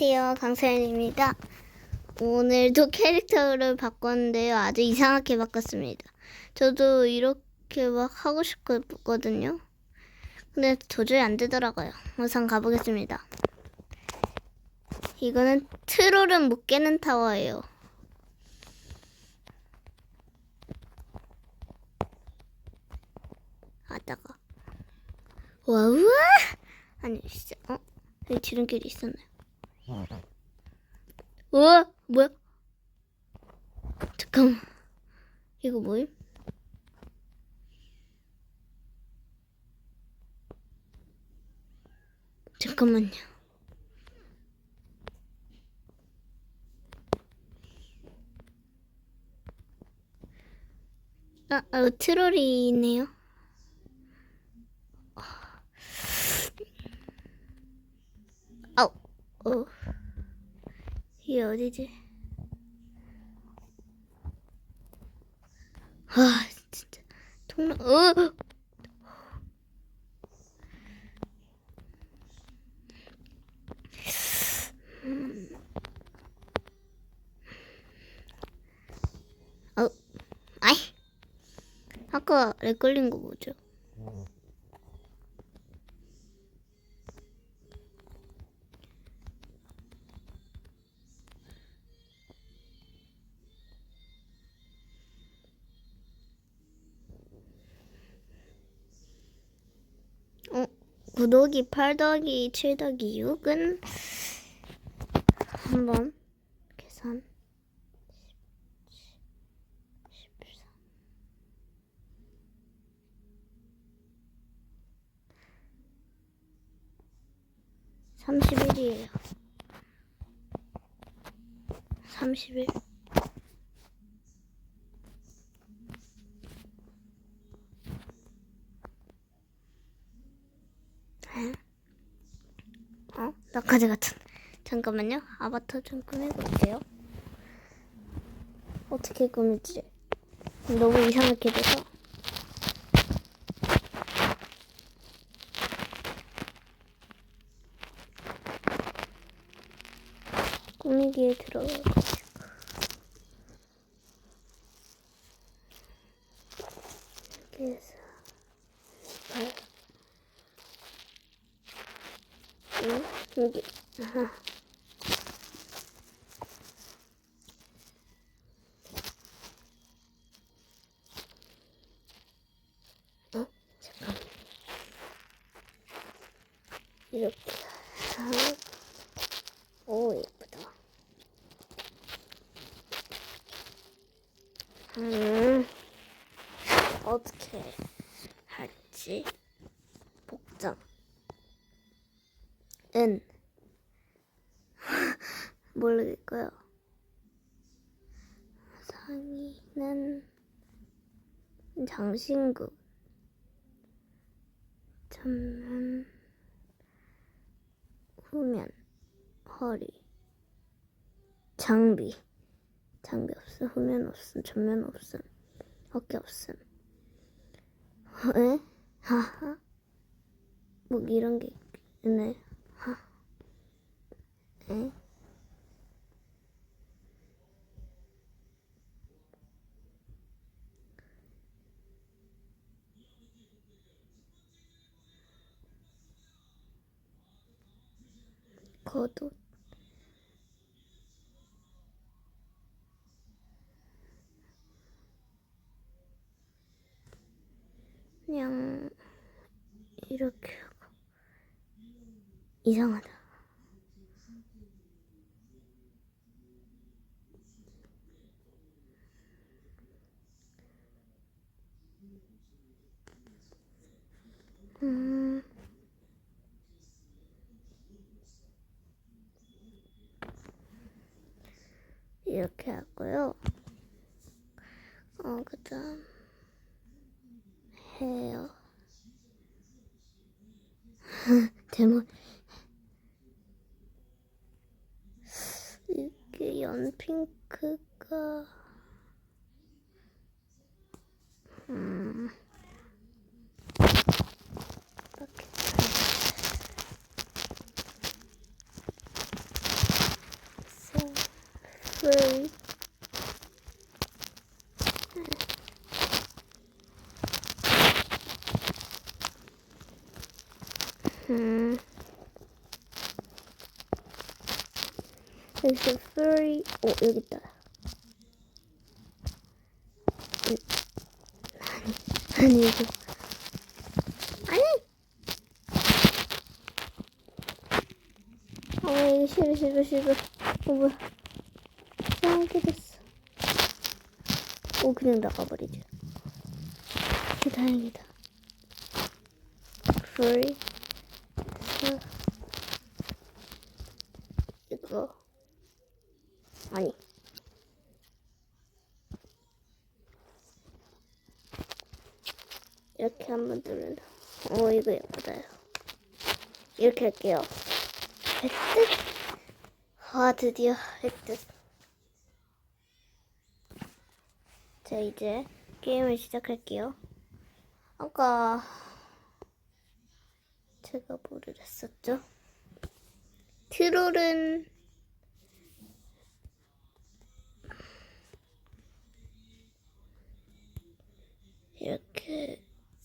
안녕하세요. 강사연입니다. 오늘도 캐릭터를 바꿨는데요. 아주 이상하게 바꿨습니다. 저도 이렇게 막 하고 싶거든요. 근데 도저히 안 되더라고요. 우선 가보겠습니다. 이거는 트롤은 못 깨는 타워예요. 아따가. 와, 우와! 아니, 진짜, 어? 여기 지름길이 있었네요. 우와, 뭐야? 잠깐만. 이거 뭐임? 잠깐만요. 아, 아 트롤이 있네요. 아우, 어. 이게 어디지? 아, 진짜. 통로, 어! 음. 어, 아이. 아까 렉 걸린 거 뭐죠? 9더기 8더기 7더기 6은 한번 계산 31이에요. 31 어? 나까지 같은. 잠깐만요. 아바타 좀 꾸며볼게요. 어떻게 꾸미지? 너무 이상하게 돼서. 꾸미기에 들어가고. 여기에서. 발. 응? 여기. 어? 잠깐. 이렇게. 아. 오, 예쁘다. 음, 어떻게 할지. 복장. 은 모르겠고요. 상의는 장신구. 전면 후면 허리. 장비. 장비 없음 후면 없음 전면 없음 어깨 없음. 에? 하하 뭐 이런 게 있네 하 에? 겉옷 그냥 이렇게 이상하다. 음. 이렇게 하고요. 어, 그 다음, 헤어. 제목. 이게 연핑크가, 음, 이렇 a furry. 오, 여기 있다. 음. 아니, 아니, 이거. 아니! 어, 이거 싫어, 싫어, 싫어. 어, 뭐야. 이상하게 됐어. 오, 그냥 나가버리죠. 그 다행이다. furry. 어. 이거. 아니. 이렇게 한번 누르면 어 이거 예쁘다요 이렇게 할게요. 획득? 아 드디어 획득. 자 이제 게임을 시작할게요. 아까 제가 뭐를 했었죠? 트롤은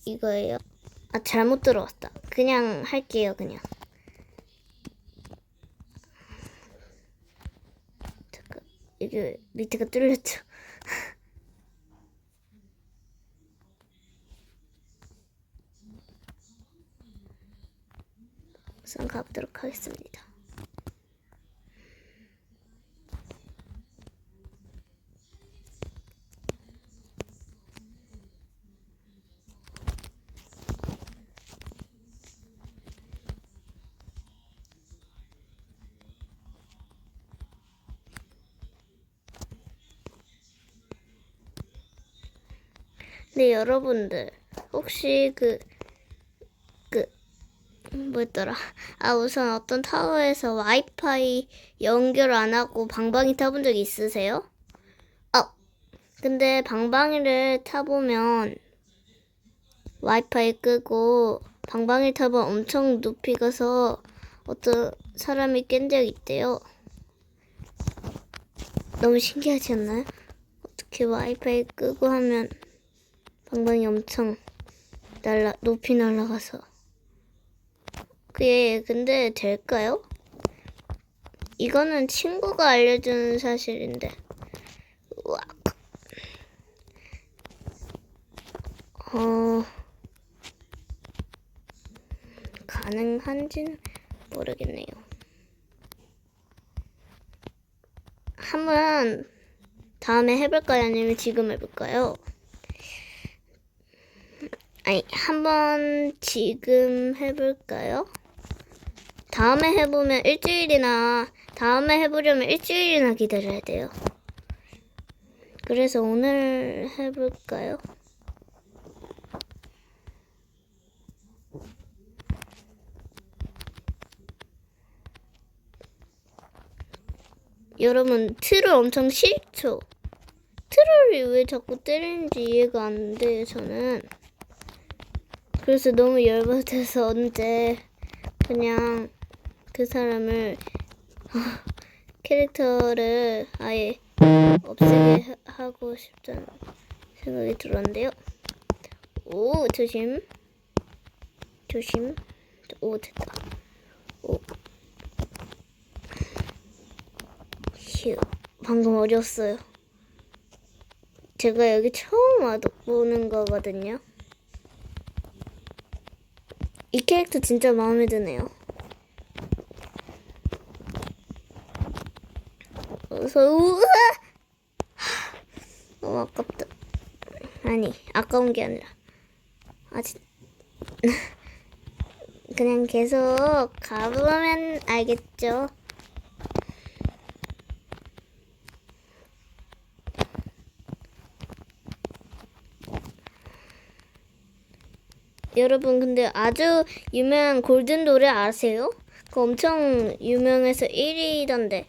이거예요. 아 잘못 들어왔다. 그냥 할게요. 그냥. 잠깐 이게 밑에가 뚫렸죠. 우선 가보도록 하겠습니다. 네, 여러분들. 혹시 그, 그, 뭐였더라. 아, 우선 어떤 타워에서 와이파이 연결 안 하고 방방이 타본 적 있으세요? 아, 근데 방방이를 타보면 와이파이 끄고 방방이 타면 엄청 높이 가서 어떤 사람이 깬적 있대요. 너무 신기하지 않나요? 어떻게 와이파이 끄고 하면 방방이 엄청 날라 높이 날아가서 그게 근데 될까요? 이거는 친구가 알려준 사실인데 우와. 어 가능한지는 모르겠네요. 한번 다음에 해볼까요? 아니면 지금 해볼까요? 아니, 한번 지금 해볼까요? 다음에 해보면 일주일이나, 다음에 해보려면 일주일이나 기다려야 돼요. 그래서 오늘 해볼까요? 여러분, 트롤 엄청 싫죠? 트롤이 왜 자꾸 때리는지 이해가 안 돼요, 저는. 그래서 너무 열받아서 언제 그냥 그 사람을 캐릭터를 아예 없애게 하- 하고 싶다는 생각이 들었는데요. 오 조심 조심 오 됐다 오 휴 방금 어렸어요. 제가 여기 처음 와도 보는 거거든요. 이 캐릭터 진짜 마음에 드네요. 어서 우와! 너무 아깝다. 아니 아까운 게 아니라 아직 그냥 계속 가보면 알겠죠. 여러분 근데 아주 유명한 골든 노래 아세요? 그 엄청 유명해서 1위던데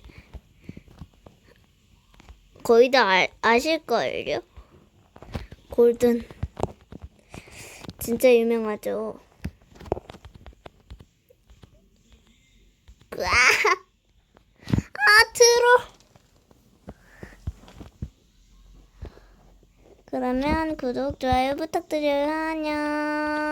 거의 다 아, 아실걸요? 골든 진짜 유명하죠. 으아! 아 트롤 그러면 구독, 좋아요 부탁드려요. 안녕.